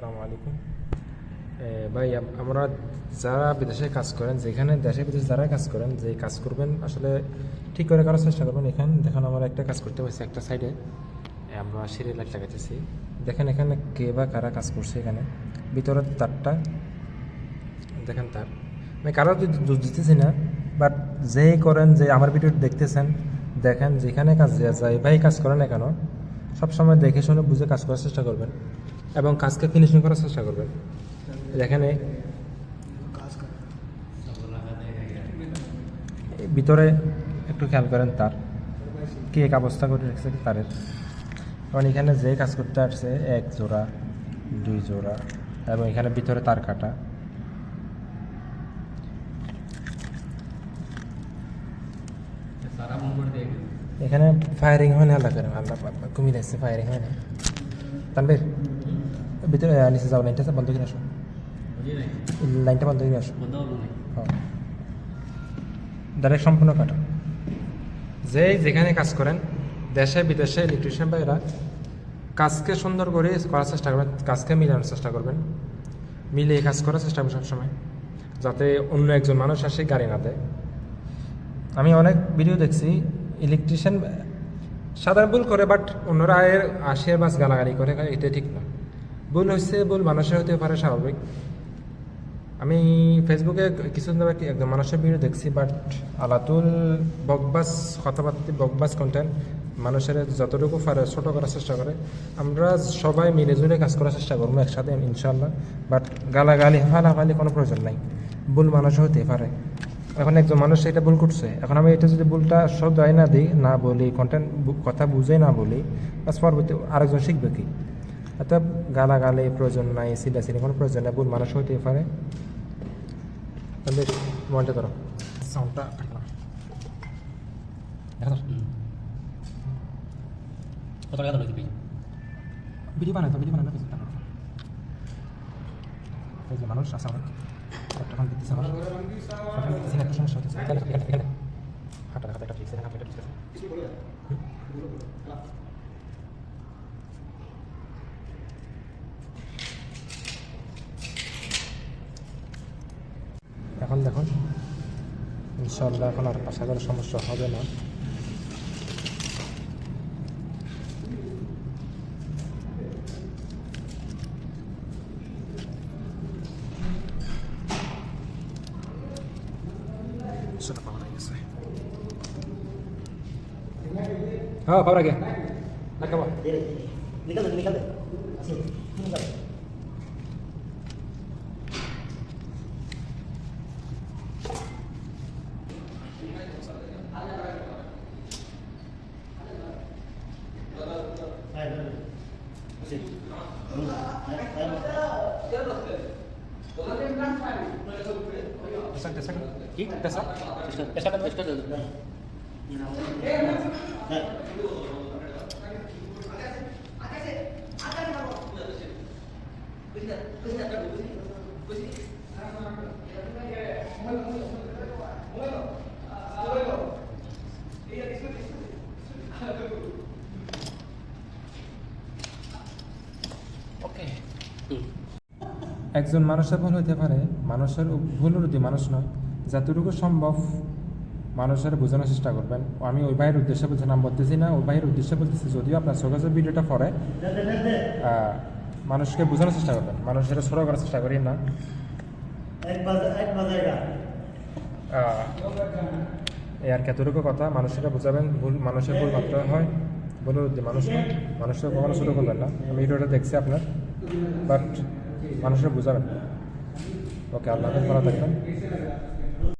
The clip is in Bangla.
আসসালামু আলাইকুম। ভাই আমরা যারা বিদেশে কাজ করেন, যেখানে দেশে বিদেশে যারা কাজ করেন, যে কাজ করবেন, আসলে ঠিক করে করার চেষ্টা করবেন। এখানে, দেখেন, আমরা একটা কাজ করতে পারছি একটা সাইডে আমরা সিরিয়াল লাইট লাগাইতেছি। দেখেন, এখানে কে বা কারা কাজ করছে এখানে। ভিতরের তারটা, দেখেন তার। আমি কারও দোষ দিতেছি না বাট যেই করেন, যে আমার ভিডিও দেখতেছেন, দেখেন, যেখানে কাজ যায়, ভাই, কাজ করেন না কেন, সবসময় দেখে শুনে বুঝে কাজ করার চেষ্টা করবেন। এবং কাজকে ফিনিশিং করার চেষ্টা করবেন। এখানে ভিতরে একটু খেয়াল করেন তার। কি এক অবস্থা করে রেখেছে তারের? কারণ এখানে যে কাজ করতে আসছে, এক জোড়া, দুই জোড়া, এবং এখানে ভিতরে তার কাটা। করে এখানে ফায়ারিং হয় না এলাকার আল্লাহ কমিয়ে দিচ্ছে ফায়ারিং হয় না। তানবীর ভিতরে নিচে যাও লাইনটা বন্ধ করে আসো। লাইনটা বন্ধ করে আসো। নাই ডাইরেক্ট সম্পূর্ণ কাটা। যে যেখানে কাজ করেন দেশে বিদেশে ইলেকট্রিশিয়ান ভাইরা কাজকে সুন্দর করে করার চেষ্টা করবেন কাজকে মিলানোর চেষ্টা করবেন। মিলিয়ে কাজ করার চেষ্টা করবেন সবসময় যাতে অন্য একজন মানুষ আসে গাড়ি না দেয়। আমি অনেক ভিডিও দেখছি ইলেকট্রিশিয়ান সাধারণ ভুল করে বাট অন্যরা এর আশের বাস গালাগালি করে এটা ঠিক না। ভুল হচ্ছে ভুল মানুষের হতে পারে স্বাভাবিক। আমি ফেসবুকে কিছুদিন আগে একজন মানুষের ভিডিও দেখছি বাট আলাতুল বকবাস, কথাবার্তা, বকবাস কন্টেন্ট মানুষের যতটুকু পারে, ছোট করার চেষ্টা করে। আমরা সবাই মিলে জুলে কাজ করার চেষ্টা করব একসাথে ইনশাল্লাহ বাট গালাগালি ফালাফালি কোনো প্রয়োজন নাই। ভুল মানুষ হতে পারে। এখন একজন মানুষ এটা ভুল করছে। এখন আমি এটা যদি ভুলটা সব আই না দিই, না বলি কন্টেন্ট কথা বুঝে না বলি বাস পরবর্তী আরেকজন শিখবে কি? অর্থাৎ গালাগালি প্রয়োজন নাই সিলা সিলি কোনো প্রয়োজন নাই ভুল মানুষ হতে পারে। তাহলে মনটা ধরো। সাউন্ডটা দেখা যাচ্ছে কত টাকা ধরে দিবি ভিডিও বানাই তো ভিডিও বানাই না এই যে মানুষ অনেক। সমস্যা হচ্ছে এখানে এখানে এখানে। হাঁটা একটা ঠিক আছে একটা ঠিক আছে এখন দেখুন ইনশাল্লাহ এখন আর আশা করার সমস্যা হবে না সেটা পাওয়া গেছে হ্যাঁ পাওয়া গে দেখাবো निकल दे निकल Di sana, maksudnya. একজন মানুষের ভুল হইতে পারে, মানুষের ভুল রুদ্ধি মানুষ নয়। যতটুকু সম্ভব মানুষের বোঝানোর চেষ্টা করবেন। আমি ওই ভাইয়ের উদ্দেশ্যে বলছি, নাম বলতেছি না, ওই ভাইয়ের উদ্দেশ্যে বলতেছি, যদিও আপনার চোখে ভিডিওটা পরে মানুষকে বোঝানোর চেষ্টা করবেন। মানুষের সরো করার চেষ্টা করি না। আর কতটুকু কথা, মানুষকে বোঝাবেন, ভুল, মানুষের ভুল মাত্র হয়, ভুল মানুষ মানুষকে কখনো শুরু করবেন না। আমি ভিডিওটা দেখছি আপনার, বাট মানুষেরা বোঝাবেন। ওকে আল্লাহ করা থাকবেন।